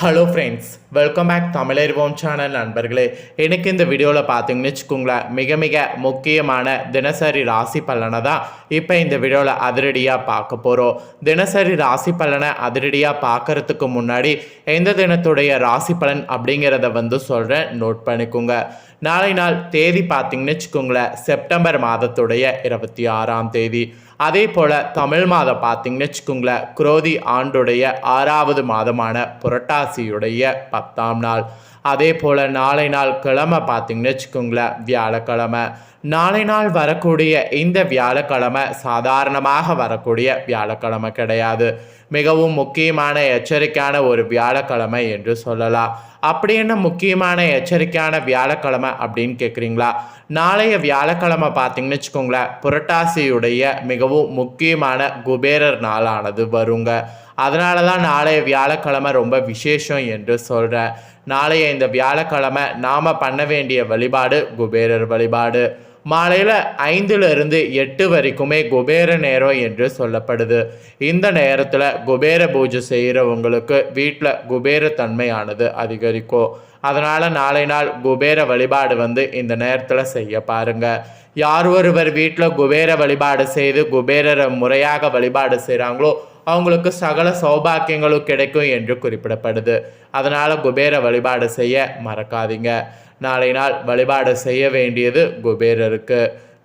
Hello friends welcome back Tamilarivom channel நண்பர்களே. எனக்கு இந்த வீடியோவில் பார்த்தீங்கன்னு வச்சுக்கோங்களேன் மிக மிக முக்கியமான தினசரி ராசி பலனை தான் இப்போ இந்த வீடியோவில் அதிரடியாக பார்க்க போகிறோம் தினசரி ராசி பலனை அதிரடியாக பார்க்கறதுக்கு முன்னாடி எந்த தினத்துடைய ராசி பலன் அப்படிங்கிறத வந்து சொல்கிறேன் நோட் பண்ணிக்கோங்க. நாளை நாள் தேதி பார்த்தீங்கன்னு வச்சுக்கோங்களேன் செப்டம்பர் மாதத்துடைய இருபத்தி ஆறாம் தேதி. அதே போல் தமிழ் மாதம் பார்த்தீங்கன்னு வச்சுக்கோங்களேன் குரோதி ஆண்டுடைய ஆறாவது மாதமான புரட்டாசியுடைய பத்தாம் நாள். அதே போல் நாளை நாள் கிழமை பார்த்தீங்கன்னு வச்சுக்கோங்களேன் வியாழக்கிழமை. நாளை நாள் வரக்கூடிய இந்த வியாழக்கிழமை சாதாரணமாக வரக்கூடிய வியாழக்கிழமை கிடையாது. மிகவும் முக்கியமான எச்சரிக்கையான ஒரு வியாழக்கிழமை என்று சொல்லலாம். அப்படி என்ன முக்கியமான எச்சரிக்கையான வியாழக்கிழமை அப்படின்னு கேட்குறீங்களா நாளைய வியாழக்கிழமை பார்த்தீங்கன்னு வச்சுக்கோங்களேன் புரட்டாசியுடைய மிகவும் முக்கியமான குபேரர் நாளானது வருங்க. அதனால தான் நாளைய வியாழக்கிழமை ரொம்ப விசேஷம் என்று சொல்கிறேன் நாளைய இந்த வியாழக்கிழமை நாம் பண்ண வேண்டிய வழிபாடு குபேரர் வழிபாடு. மாலையில் ஐந்திலிருந்து எட்டு வரைக்குமே குபேர நேரம் என்று சொல்லப்படுது. இந்த நேரத்தில் குபேர பூஜை செய்கிறவங்களுக்கு வீட்டில் குபேர தன்மையானது அதிகரிக்கும் அதனால் நாளை நாள் குபேர வழிபாடு வந்து இந்த நேரத்தில் செய்ய பாருங்க. யார் ஒருவர் வீட்டில் குபேர வழிபாடு செய்து குபேரரை முறையாக வழிபாடு செய்கிறாங்களோ அவங்களுக்கு சகல சௌபாக்கியங்களும் கிடைக்கும் என்று குறிப்பிடப்படுது. அதனால் குபேர வழிபாடு செய்ய மறக்காதீங்க. நாளை நாள் வழிபாடு செய்ய வேண்டியது குபேரருக்கு.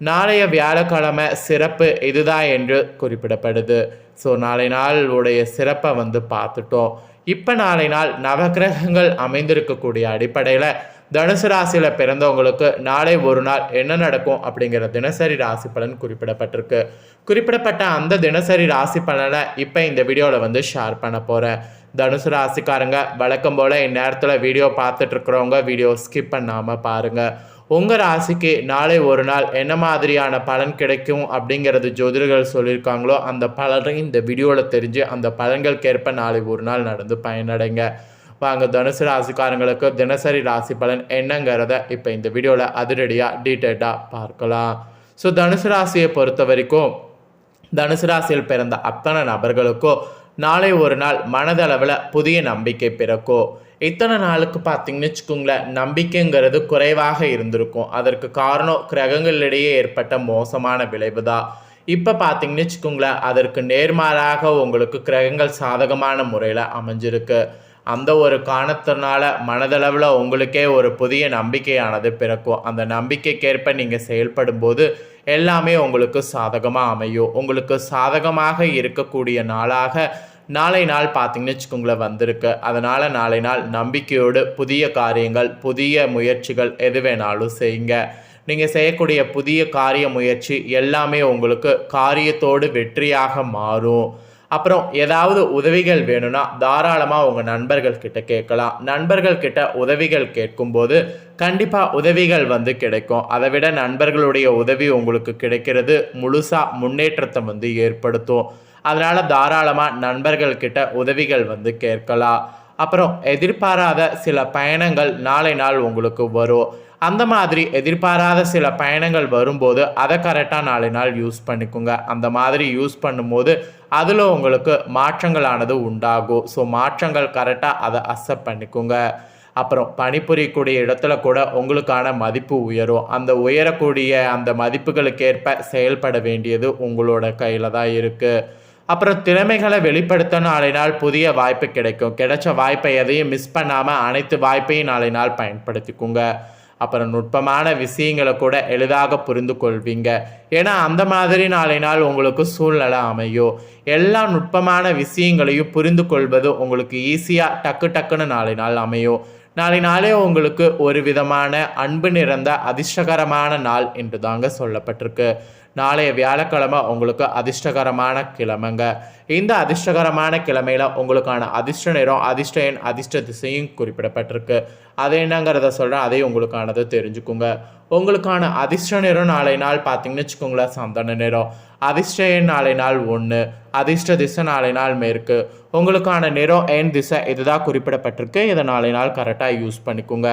நாளைய வியாழக்கிழமை சிறப்பு இதுதான் என்று குறிப்பிடப்படுது. ஸோ நாளை நாள் உடைய சிறப்பை வந்து பார்த்துட்டோம். இப்போ நாளை நாள் நவகிரகங்கள் அமைந்திருக்கக்கூடிய அடிப்படையில் தனுசு ராசியில் பிறந்தவங்களுக்கு நாளை ஒரு நாள் என்ன நடக்கும் அப்படிங்கிற தினசரி ராசி பலன் குறிப்பிடப்பட்டிருக்கு. குறிப்பிடப்பட்ட அந்த தினசரி ராசி பலனை இப்போ இந்த வீடியோவில் வந்து ஷேர் பண்ண போகிறேன் தனுசு ராசிக்காரங்க வழக்கம் போல் இந்நேரத்தில் வீடியோ பார்த்துட்ருக்குறவங்க வீடியோ ஸ்கிப் பண்ணாமல் பாருங்கள் உங்கள் ராசிக்கு நாளை ஒரு நாள் என்ன மாதிரியான பலன் கிடைக்கும் அப்படிங்கிறது ஜோதிடர்கள் சொல்லியிருக்காங்களோ அந்த பலனை இந்த வீடியோவில் தெரிஞ்சு அந்த பலன்களுக்கேற்ப நாளை ஒரு நாள் நடந்து பயனடைங்க. வாங்க தனுசு ராசிக்காரங்களுக்கு தினசரி ராசி பலன் என்னங்கிறத இப்போ இந்த வீடியோவில் அதிரடியாக டீட்டெயில்டாக பார்க்கலாம். ஸோ தனுசு ராசியை பொறுத்த வரைக்கும் தனுசு ராசியில் பிறந்த அத்தனை நபர்களுக்கும் நாளை ஒரு நாள் மனதளவில் புதிய நம்பிக்கை பிறக்கும். இத்தனை நாளுக்கு பார்த்தீங்கன்னு வச்சுக்கோங்களேன் நம்பிக்கைங்கிறது குறைவாக இருந்திருக்கும். அதற்கு காரணம் கிரகங்களிடையே ஏற்பட்ட மோசமான விளைவு தான் இப்போ பார்த்தீங்கன்னு வச்சுக்கோங்களேன் அதற்கு நேர்மாறாக உங்களுக்கு கிரகங்கள் சாதகமான முறையில் அமைஞ்சிருக்கு. அந்த ஒரு காரணத்தினால மனதளவில் உங்களுக்கே ஒரு புதிய நம்பிக்கையானது பிறக்கும். அந்த நம்பிக்கைக்கேற்ப நீங்கள் செயல்படும் போது எல்லாமே உங்களுக்கு சாதகமாக அமையும். உங்களுக்கு சாதகமாக இருக்கக்கூடிய நாளாக நாளை நாள் பார்த்தீங்கன்னு வச்சுக்கோங்களேன் வந்திருக்கு. அதனால் நாளை நாள் நம்பிக்கையோடு புதிய காரியங்கள் புதிய முயற்சிகள் எது வேணாலும் செய்யுங்க. நீங்கள் செய்யக்கூடிய புதிய காரிய முயற்சி எல்லாமே உங்களுக்கு காரியத்தோடு வெற்றியாக மாறும். அப்புறம் ஏதாவது உதவிகள் வேணும்னா தாராளமாக உங்கள் நண்பர்கள் கிட்ட கேட்கலாம். நண்பர்கள் கிட்ட உதவிகள் கேட்கும்போது கண்டிப்பாக உதவிகள் வந்து கிடைக்கும். அதை விட நண்பர்களுடைய உதவி உங்களுக்கு கிடைக்கிறது முழுசாக முன்னேற்றத்தை வந்து ஏற்படுத்தும். அதனால் தாராளமாக நண்பர்கள் கிட்ட உதவிகள் வந்து கேட்கலாம். அப்புறம் எதிர்பாராத சில பயணங்கள் நாளை நாள் உங்களுக்கு வரும். அந்த மாதிரி எதிர்பாராத சில பயணங்கள் வரும்போது அதை கரெக்டாக நாளை நாள் யூஸ் பண்ணிக்கோங்க. அந்த மாதிரி யூஸ் பண்ணும்போது அதில் உங்களுக்கு மாற்றங்களானது உண்டாகும். ஸோ மாற்றங்கள் கரெக்டாக அதை அக்செப்ட் பண்ணிக்கோங்க. அப்புறம் பணிபுரியக்கூடிய இடத்துல கூட உங்களுக்கான மதிப்பு உயரும். அந்த உயரக்கூடிய அந்த மதிப்புகளுக்கேற்ப செயல்பட வேண்டியது உங்களோட கையில் தான் இருக்குது அப்புறம் திறமைகளை வெளிப்படுத்த நாளை நாள் புதிய வாய்ப்பு கிடைக்கும். கிடைச்ச வாய்ப்பை எதையும் மிஸ் பண்ணாமல் அனைத்து வாய்ப்பையும் நாளை நாள் பயன்படுத்திக்கோங்க. அப்புறம் நுட்பமான விஷயங்களை கூட எளிதாக புரிந்து கொள்வீங்க. ஏன்னா அந்த மாதிரி நாளை நாள் உங்களுக்கு சூழ்நிலை அமையும் எல்லா நுட்பமான விஷயங்களையும் புரிந்து கொள்வது உங்களுக்கு ஈஸியாக டக்கு டக்குன்னு நாளை நாள் அமையும் நாளை நாளே உங்களுக்கு ஒரு விதமான அன்பு நிறந்த அதிர்ஷ்டகரமான நாள் என்று தாங்க சொல்லப்பட்டிருக்கு. நாளைய வியாழக்கிழமை உங்களுக்கு அதிர்ஷ்டகரமான கிழமைங்க. இந்த அதிர்ஷ்டகரமான கிழமையில் உங்களுக்கான அதிர்ஷ்ட நேரம் அதிர்ஷ்ட எண் அதிர்ஷ்ட திசையும் குறிப்பிடப்பட்டிருக்கு. அது என்னங்கிறத சொல்கிறேன் அதையும் உங்களுக்கானது தெரிஞ்சுக்குங்க. உங்களுக்கான அதிர்ஷ்ட நிறம் நாளை நாள் பார்த்தீங்கன்னு வச்சுக்கோங்களேன் சந்தன நிறம் அதிர்ஷ்ட எண் நாளை நாள் ஒன்று அதிர்ஷ்ட திசை நாளை நாள் மேற்கு. உங்களுக்கான நிறம் எண் திசை இதுதான் குறிப்பிடப்பட்டிருக்கு. இதை நாளை நாள் கரெக்டாக யூஸ் பண்ணிக்கோங்க.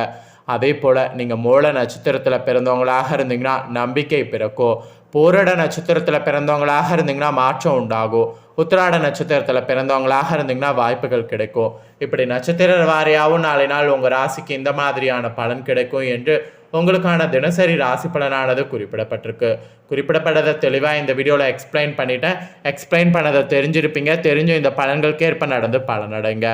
அதே போல் நீங்கள் மூல நட்சத்திரத்தில் பிறந்தவங்களாக இருந்தீங்கன்னா நம்பிக்கை பிறக்கும். போராட நட்சத்திரத்தில் பிறந்தவங்களாக இருந்தீங்கன்னா மாற்றம் உண்டாகும் உத்திராட நட்சத்திரத்தில் பிறந்தவங்களாக இருந்தீங்கன்னா வாய்ப்புகள் கிடைக்கும். இப்படி நட்சத்திர வாரியாகவும் நாளை நாள் உங்கள் ராசிக்கு இந்த மாதிரியான பலன் கிடைக்கும் என்று உங்களுக்கான தினசரி ராசி பலனானது குறிப்பிடப்பட்டிருக்கு. குறிப்பிடப்பட்டதை தெளிவாக இந்த வீடியோவில் எக்ஸ்பிளைன் பண்ணிட்டேன். எக்ஸ்பிளைன் பண்ணதை தெரிஞ்சிருப்பீங்க. தெரிஞ்சும் இந்த பலன்களுக்கு ஏற்ப நடந்து பலனடைங்க.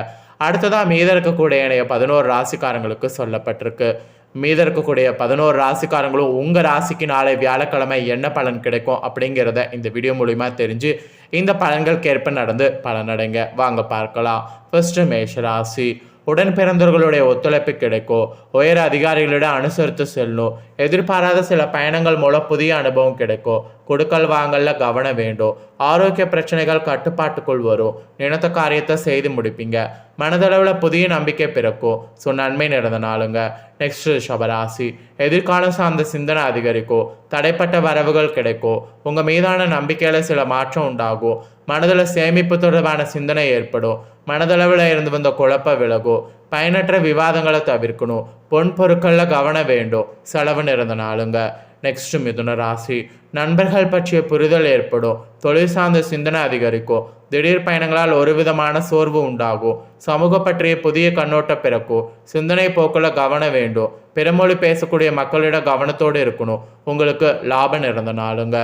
அடுத்ததாக மீத இருக்கக்கூடிய இணைய பதினோரு ராசிக்காரங்களுக்கு சொல்லப்பட்டிருக்கு. மீத இருக்கக்கூடிய பதினோரு ராசிக்காரங்களும் உங்கள் ராசிக்கு நாளை வியாழக்கிழமை என்ன பலன் கிடைக்கும் அப்படிங்கிறத இந்த வீடியோ மூலிமா தெரிஞ்சு இந்த பலன்களுக்கு ஏற்ப நடந்து பலனடைங்க. வாங்க பார்க்கலாம். ஃபர்ஸ்ட் மேஷ ராசி. உடன் பிறந்தவர்களுடைய ஒத்துழைப்பு கிடைக்கும் உயர் அதிகாரிகளிடம் அனுசரித்து செல்லும் எதிர்பாராத சில பயணங்கள் மூலம் புதிய அனுபவம் கிடைக்கும் கொடுக்கல் வாங்கல கவனம் வேண்டும் ஆரோக்கிய பிரச்சனைகள் கட்டுப்பாட்டுக்குள் வரும் நினைத்த காரியத்தை செய்து முடிப்பீங்க. மனதளவில் புதிய நம்பிக்கை பிறக்கும் ஸோ நன்மை நடந்த நாளுங்க. நெக்ஸ்ட் ரிஷபராசி எதிர்காலம் சார்ந்த சிந்தனை அதிகரிக்கும் தடைப்பட்ட வரவுகள் கிடைக்கும் உங்கள் மீதான நம்பிக்கையில் சில மாற்றம் உண்டாகும் மனதில் சேமிப்பு தொடர்பான சிந்தனை ஏற்படும். மனதளவில் இருந்து வந்த குழப்ப விலகும் பயனற்ற விவாதங்களை தவிர்க்கணும் பொன் பொருட்களில் கவனம் வேண்டும் செலவு நிறந்த நாளுங்க. நெக்ஸ்ட் மிதுன ராசி. நண்பர்கள் பற்றிய புரிதல் ஏற்படும். தொழில் சார்ந்த சிந்தனை அதிகரிக்கும் திடீர் பயணங்களால் ஒரு விதமான சோர்வு உண்டாகும் சமூக பற்றிய புதிய கண்ணோட்டம் பிறக்கும் சிந்தனை போக்கில் கவனம் வேண்டும் பிறமொழி பேசக்கூடிய மக்களிடம் கவனத்தோடு இருக்கணும். உங்களுக்கு லாபம் நிறந்த நாளுங்க.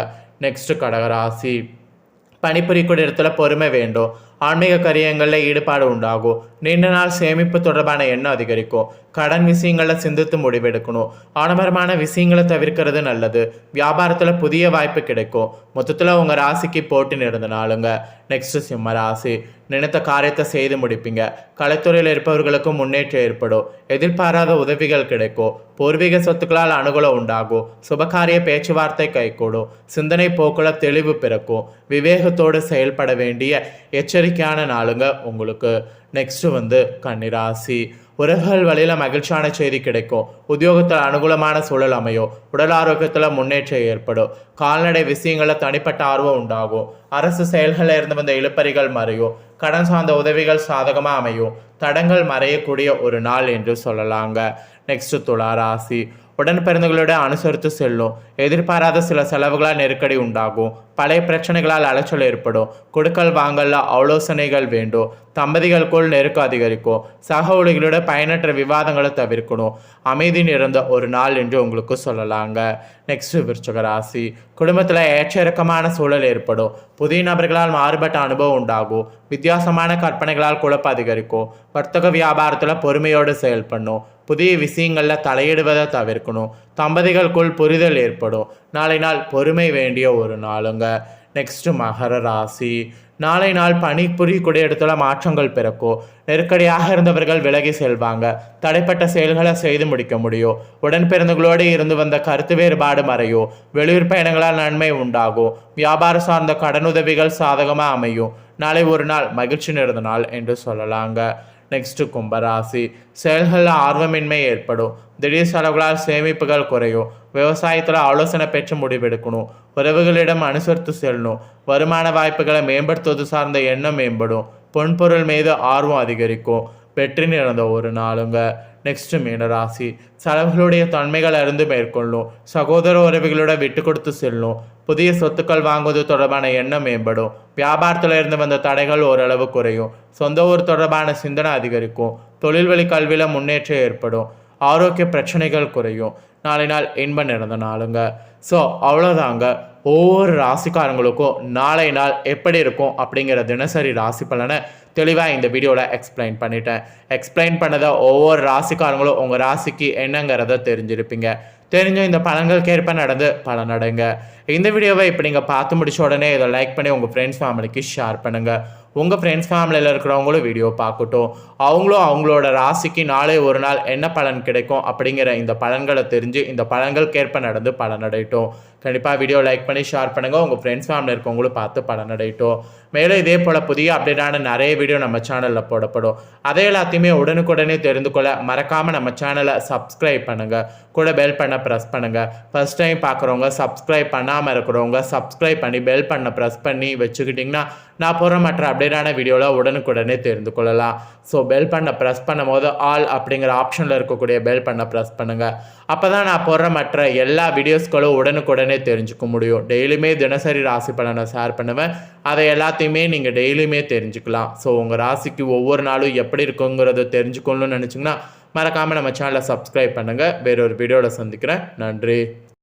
நெக்ஸ்ட் கடகராசி பணிபுரியக்கூடிய இடத்துல பொறுமை வேண்டும். ஆன்மீக கரியங்களில் ஈடுபாடு உண்டாகும். நீண்ட நாள் சேமிப்பு தொடர்பான எண்ணம் அதிகரிக்கும். கடன் விஷயங்களை சிந்தித்து முடிவெடுக்கணும். ஆடம்பரமான விஷயங்களை தவிர்க்கிறது நல்லது. வியாபாரத்தில் புதிய வாய்ப்பு கிடைக்கும். மொத்தத்தில் உங்கள் ராசிக்கு போட்டி நிறந்த நாளுங்க. நெக்ஸ்ட் சிம்ம ராசி. நினைத்த காரியத்தை செய்து முடிப்பீங்க. கலைத்துறையில் இருப்பவர்களுக்கு முன்னேற்றம் ஏற்படும். எதிர்பாராத உதவிகள் கிடைக்கும். பூர்வீக சொத்துக்களால் அனுகூலம் உண்டாகும். சுபகாரிய பேச்சுவார்த்தை கைகூடும். சிந்தனை போக்குல தெளிவு பிறக்கும். விவேகத்தோடு செயல்பட வேண்டிய எச்சரிக்கையான நாளுங்க உங்களுக்கு. நெக்ஸ்ட்டு வந்து கன்னிராசி உறவுகள் வழியில் மகிழ்ச்சியான செய்தி கிடைக்கும். உத்தியோகத்தில் அனுகூலமான சூழல் அமையும். உடல் ஆரோக்கியத்தில் முன்னேற்றம் ஏற்படும். கால்நடை விஷயங்களில் தனிப்பட்ட ஆர்வம் உண்டாகும். அரசு செயல்களில் இருந்து வந்த இழுப்பறிகள் மறையும். கடன் சார்ந்த உதவிகள் சாதகமாக அமையும். தடங்கள் மறையக்கூடிய ஒரு நாள் என்று சொல்லலாங்க. நெக்ஸ்ட் துளாராசி உடன்பிறந்தவர்களோடு அனுசரித்து செல்லும். எதிர்பாராத சில செலவுகளால் நெருக்கடி உண்டாகும். பழைய பிரச்சனைகளால் அலைச்சல் ஏற்படும். கொடுக்கல் வாங்கல ஆலோசனைகள் வேண்டும். தம்பதிகளுக்குள் நெருக்கம் அதிகரிக்கும். சக ஊழிகளோட பயனற்ற விவாதங்களை தவிர்க்கணும். அமைதி நிறந்த ஒரு நாள் என்று உங்களுக்கு சொல்லலாங்க. நெக்ஸ்ட் விருச்சக ராசி. குடும்பத்தில் ஏற்றிறக்கமான சூழல் ஏற்படும். புதிய நபர்களால் மாறுபட்ட அனுபவம் உண்டாகும். வித்தியாசமான கற்பனைகளால் குழப்பம் அதிகரிக்கும். வர்த்தக வியாபாரத்தில் பொறுமையோடு செயல்படணும். புதிய விஷயங்களில் தலையிடுவதை தவிர்க்கணும். தம்பதிகளுக்குள் புரிதல் ஏற்படும். நாளை நாள் பொறுமை வேண்டிய ஒரு நாளுங்க. நெக்ஸ்ட் மகர ராசி. நாளை நாள் பணி புரியக்கூடிய இடத்துல மாற்றங்கள் பிறக்கும். நெருக்கடியாக இருந்தவர்கள் விலகி செல்வாங்க. தடைப்பட்ட செயல்களை செய்து முடிக்க முடியும். உடன் பிறந்தவர்களோடு இருந்து வந்த கருத்து வேறுபாடு மறையும். வெளியூர் பயணங்களால் நன்மை உண்டாகும். வியாபாரம் சார்ந்த கடனுதவிகள் சாதகமாக அமையும். நாளை ஒரு நாள் மகிழ்ச்சி நிறைந்த நாள் என்று சொல்லலாங்க. நெக்ஸ்ட் கும்பராசி. செயல்களில் ஆர்வமின்மை ஏற்படும். திடீர் செலவுகளால் சேமிப்புகள் குறையும். விவசாயத்தில் ஆலோசனை பெற்று முடிவெடுக்கணும். உறவுகளிடம் அனுசரித்து செல்லணும். வருமான வாய்ப்புகளை மேம்படுத்துவது சார்ந்த எண்ணம் மேம்படும். பொன்பொருள் மீது ஆர்வம் அதிகரிக்கும். வெற்றி நிறந்த ஒரு நாளுங்க. நெக்ஸ்ட் மீனராசி செலவுகளுடைய தன்மைகள் அறிந்து மேற்கொள்ளும். சகோதர உறவுகளோட விட்டு கொடுத்து செல்லும். புதிய சொத்துக்கள் வாங்குவது தொடர்பான எண்ணம் மேம்படும். வியாபாரத்தில் இருந்து வந்த தடைகள் ஓரளவு குறையும். சொந்த ஊர் தொடர்பான சிந்தனை அதிகரிக்கும். தொழில் வழி கல்வியில் முன்னேற்றம் ஏற்படும். ஆரோக்கிய பிரச்சனைகள் குறையும். நாளை நாள் இன்பம் நிறந்த நாளுங்க. ஸோ அவ்வளோதாங்க ஒவ்வொரு ராசிக்காரங்களுக்கும் நாளை நாள் எப்படி இருக்கும் அப்படிங்கிற தினசரி ராசி பலனை தெளிவாக இந்த வீடியோவில் எக்ஸ்பிளைன் பண்ணிட்டேன். எக்ஸ்பிளைன் பண்ணதை ஒவ்வொரு ராசிக்காரங்களும் உங்கள் ராசிக்கு என்னங்கிறத தெரிஞ்சிருப்பீங்க. தெரிஞ்சும் இந்த பலன்களுக்கு ஏற்ப நடந்து பலனடைங்க. இந்த வீடியோவை இப்போ நீங்கள் பார்த்து முடிச்ச உடனே இதை லைக் பண்ணி உங்கள் ஃப்ரெண்ட்ஸ் ஃபேமிலிக்கு ஷேர் பண்ணுங்கள் உங்கள் ஃப்ரெண்ட்ஸ் ஃபேமிலியில் இருக்கிறவங்களும் வீடியோ பார்க்கட்டும். அவங்களும் அவங்களோட ராசிக்கு நாளை ஒரு நாள் என்ன பலன் கிடைக்கும் அப்படிங்கிற இந்த பலன்களை தெரிஞ்சு இந்த பலன்களுக்கேற்ப நடந்து பலனடையட்டும் கண்டிப்பாக வீடியோ லைக் பண்ணி ஷேர் பண்ணுங்கள் உங்கள் ஃப்ரெண்ட்ஸ் ஃபேமிலி இருக்கவங்களும் பார்த்து பலனடையட்டும் மேலும் இதே போல் புதிய அப்டேட்டான நிறைய வீடியோ நம்ம சேனலில் போடப்படும். அதை எல்லாத்தையுமே உடனுக்குடனே தெரிந்து கொள்ள மறக்காமல் நம்ம சேனலை சப்ஸ்கிரைப் பண்ணுங்கள் கூட பெல் பண்ண ப்ரெஸ் பண்ணுங்கள் ஃபர்ஸ்ட் டைம் பார்க்குறவங்க சப்ஸ்கிரைப் பண்ணாமல் இருக்கிறவங்க சப்ஸ்கிரைப் பண்ணி பெல் பண்ண ப்ரெஸ் பண்ணி வச்சுக்கிட்டிங்கன்னா நான் போகிற மற்ற அப்டேட்டான வீடியோவில் உடனுக்குடனே தெரிந்து கொள்ளலாம். ஸோ பெல் பண்ண ப்ரெஸ் பண்ணும்போது ஆல் அப்படிங்கிற ஆப்ஷனில் இருக்கக்கூடிய பெல் பண்ண ப்ரெஸ் பண்ணுங்கள் அப்போ தான் நான் போடுற மற்ற எல்லா வீடியோஸ்களும் உடனுக்குடனே தெரிஞ்சுக்க முடியும். டெய்லியுமே தினசரி ராசி பலனை ஷேர் பண்ணுவேன். அதை எல்லாத்தையுமே நீங்கள் டெய்லியுமே தெரிஞ்சுக்கலாம். ஸோ உங்கள் ராசிக்கு ஒவ்வொரு நாளும் எப்படி இருக்குங்கிறத தெரிஞ்சுக்கணும்னு நினச்சிங்கன்னா மறக்காமல் நம்ம சேனலை சப்ஸ்கிரைப் பண்ணுங்கள் வேறொரு வீடியோவில் சந்திக்கிறேன். நன்றி.